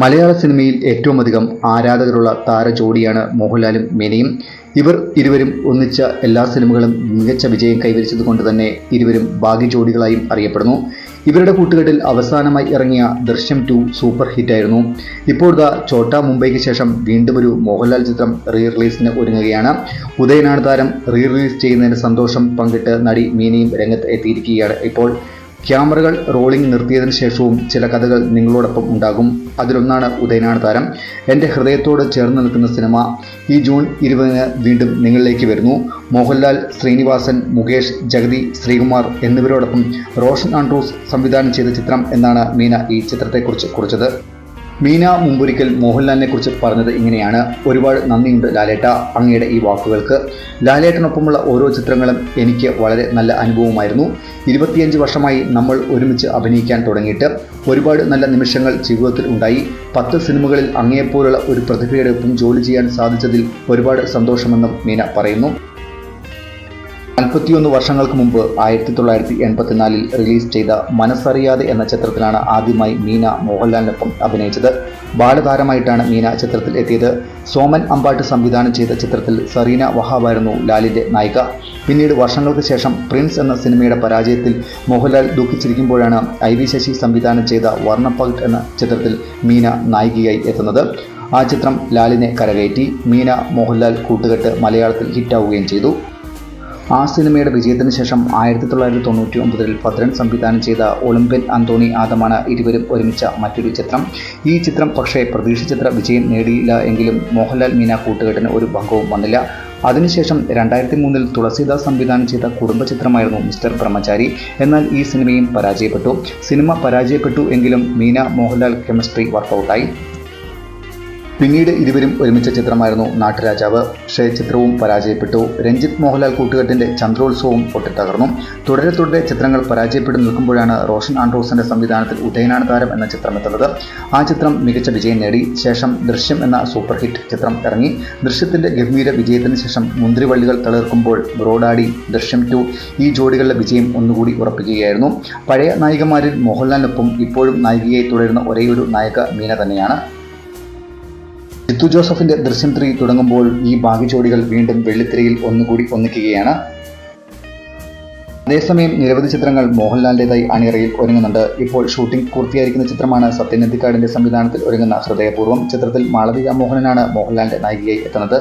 മലയാള സിനിമയിൽ ഏറ്റവും അധികം ആരാധകരുള്ള താരജോഡിയാണ് മോഹൻലാലും മേനയും. ഇവർ ഇരുവരും ഒന്നിച്ച എല്ലാ സിനിമകളും മികച്ച വിജയം കൈവരിച്ചത് കൊണ്ട് തന്നെ ഇരുവരും ഭാഗ്യ ജോഡികളായും അറിയപ്പെടുന്നു. ഇവരുടെ കൂട്ടുകെട്ടിൽ അവസാനമായി ഇറങ്ങിയ ദൃശ്യം ടു സൂപ്പർ ഹിറ്റായിരുന്നു ഇപ്പോഴത്തെ ചോട്ട മുംബൈക്ക് ശേഷം വീണ്ടും ഒരു മോഹൻലാൽ ചിത്രം റീ റിലീസിന് ഒരുങ്ങുകയാണ്. ഉദയനാണ് താരം റീ റിലീസ് ചെയ്യുന്നതിന് സന്തോഷം പങ്കിട്ട് നടി മീനയും രംഗത്ത് എത്തിയിരിക്കുകയാണ് ഇപ്പോൾ. ക്യാമറകൾ റോളിംഗ് നിർത്തിയതിനു ശേഷവും ചില കഥകൾ നിങ്ങളോടൊപ്പം ഉണ്ടാകും. അതിലൊന്നാണ് ഉദയനാണ് താരം. എന്റെ ഹൃദയത്തോട് ചേർന്ന് നിൽക്കുന്ന സിനിമ ഈ ജൂൺ ഇരുപതിന് വീണ്ടും നിങ്ങളിലേക്ക് വരുന്നു. മോഹൻലാൽ ശ്രീനിവാസൻ മുകേഷ് ജഗതി ശ്രീകുമാർ എന്നിവരോടൊപ്പം റോഷൻ ആൻഡ്രൂസ് സംവിധാനം ചെയ്ത ചിത്രം എന്നാണ് മീന ഈ ചിത്രത്തെക്കുറിച്ച് കുറിച്ചത്. മീന മുമ്പൊരിക്കൽ മോഹൻലാലിനെ കുറിച്ച് പറഞ്ഞത് ഇങ്ങനെയാണ്. ഒരുപാട് നന്ദിയുണ്ട് ലാലേട്ട അങ്ങയുടെ ഈ വാക്കുകൾക്ക്. ലാലേട്ടനൊപ്പമുള്ള ഓരോ ചിത്രങ്ങളും എനിക്ക് വളരെ നല്ല അനുഭവമായിരുന്നു. ഇരുപത്തിയഞ്ച് വർഷമായി നമ്മൾ ഒരുമിച്ച് അഭിനയിക്കാൻ തുടങ്ങിയിട്ട് ഒരുപാട് നല്ല നിമിഷങ്ങൾ ജീവിതത്തിൽ ഉണ്ടായി. പത്ത് സിനിമകളിൽ അങ്ങയെപ്പോലുള്ള ഒരു പ്രതിഭയുടെ ഒപ്പം ജോലി ചെയ്യാൻ സാധിച്ചതിൽ ഒരുപാട് സന്തോഷമെന്നും മീന പറയുന്നു. നാൽപ്പത്തിയൊന്ന് വർഷങ്ങൾക്ക് മുമ്പ് ആയിരത്തി തൊള്ളായിരത്തി എൺപത്തിനാലിൽ റിലീസ് ചെയ്ത മനസ്സറിയാതെ എന്ന ചിത്രത്തിലാണ് ആദ്യമായി മീന മോഹൻലാലിനൊപ്പം അഭിനയിച്ചത്. ബാലതാരമായിട്ടാണ് മീന ചിത്രത്തിൽ എത്തിയത്. സോമൻ അമ്പാട്ട് സംവിധാനം ചെയ്ത ചിത്രത്തിൽ സറീന വഹാബായിരുന്നു ലാലിന്റെ നായിക. പിന്നീട് വർഷങ്ങൾക്ക് ശേഷം പ്രിൻസ് എന്ന സിനിമയുടെ പരാജയത്തിൽ മോഹൻലാൽ ദുഃഖിച്ചിരിക്കുമ്പോഴാണ് ഐ വി ശശി സംവിധാനം ചെയ്ത വർണപ്പകട്ട് എന്ന ചിത്രത്തിൽ മീന നായികയായി എത്തുന്നത്. ആ ചിത്രം ലാലിനെ കരകയറ്റി. മീന മോഹൻലാൽ കൂട്ടുകെട്ട് മലയാളത്തിൽ ഹിറ്റാവുകയും ചെയ്തു. ആ സിനിമയുടെ വിജയത്തിന് ശേഷം ആയിരത്തി തൊള്ളായിരത്തി തൊണ്ണൂറ്റി ഒമ്പതിൽ ഭദ്രൻ സംവിധാനം ചെയ്ത ഒളിമ്പ്യൻ അന്തോണി ആദമാണ് ഇരുവരും ഒരുമിച്ച മറ്റൊരു ചിത്രം. ഈ ചിത്രം പക്ഷേ പ്രതീക്ഷിച്ചത്ര വിജയം നേടിയില്ല എങ്കിലും മോഹൻലാൽ മീന കൂട്ടുകെട്ടിന് ഒരു ഭംഗവും വന്നില്ല. അതിനുശേഷം രണ്ടായിരത്തി മൂന്നിൽ തുളസീദാസ് സംവിധാനം ചെയ്ത കുടുംബ ചിത്രമായിരുന്നു മിസ്റ്റർ ബ്രഹ്മചാരി. എന്നാൽ ഈ സിനിമയും പരാജയപ്പെട്ടു. സിനിമ പരാജയപ്പെട്ടു എങ്കിലും മീന മോഹൻലാൽ കെമിസ്ട്രി വർക്കൗട്ടായി. പിന്നീട് ഇരുവരും ഒരുമിച്ച ചിത്രമായിരുന്നു നാട്ടുരാജാവ്. ക്ഷയചിത്രവും പരാജയപ്പെട്ടു. രഞ്ജിത്ത് മോഹൻലാൽ കൂട്ടുകെട്ടിന്റെ ചന്ദ്രോത്സവവും പൊട്ടിത്തകർന്നു. തുടരെ തുടരെ ചിത്രങ്ങൾ പരാജയപ്പെട്ടു നിൽക്കുമ്പോഴാണ് റോഷൻ ആൻഡ്രോസിന്റെ സംവിധാനത്തിൽ ഉദയനാണ് താരം എന്ന ചിത്രമെത്തുന്നത്. ആ ചിത്രം മികച്ച വിജയം നേടി. ശേഷം ദൃശ്യം എന്ന സൂപ്പർ ഹിറ്റ് ചിത്രം ഇറങ്ങി. ദൃശ്യത്തിന്റെ ഗംഭീര വിജയത്തിന് ശേഷം മുന്തിരിവള്ളികൾ തളിർക്കുമ്പോൾ ബ്രോഡാഡി ദൃശ്യം ടു ഈ ജോഡികളുടെ വിജയം ഒന്നുകൂടി ഉറപ്പിക്കുകയായിരുന്നു. പഴയ നായികമാരിൽ മോഹൻലാലിനൊപ്പം ഇപ്പോഴും നായികയായി തുടരുന്ന ഒരേയൊരു നായക മീന തന്നെയാണ്. ജിത്തു ജോസഫിന്റെ ദൃശ്യം ത്രീ തുടങ്ങുമ്പോൾ ഈ ഭാഗ്യജോഡികൾ വീണ്ടും വെള്ളിത്തിരയിൽ ഒന്നുകൂടി ഒന്നിക്കുകയാണ്. അതേസമയം നിരവധി ചിത്രങ്ങൾ മോഹൻലാലിന്റെതായി അണിയറയിൽ ഒരുങ്ങുന്നുണ്ട്. ഇപ്പോൾ ഷൂട്ടിംഗ് പൂർത്തിയായിരിക്കുന്ന ചിത്രമാണ് സത്യനന്ദിക്കാടിന്റെ സംവിധാനത്തിൽ ഒരുങ്ങുന്ന ഹൃദയപൂർവം. ചിത്രത്തിൽ മാളവിക മോഹനനാണ് മോഹൻലാലിന്റെ നായികയായി എത്തുന്നത്.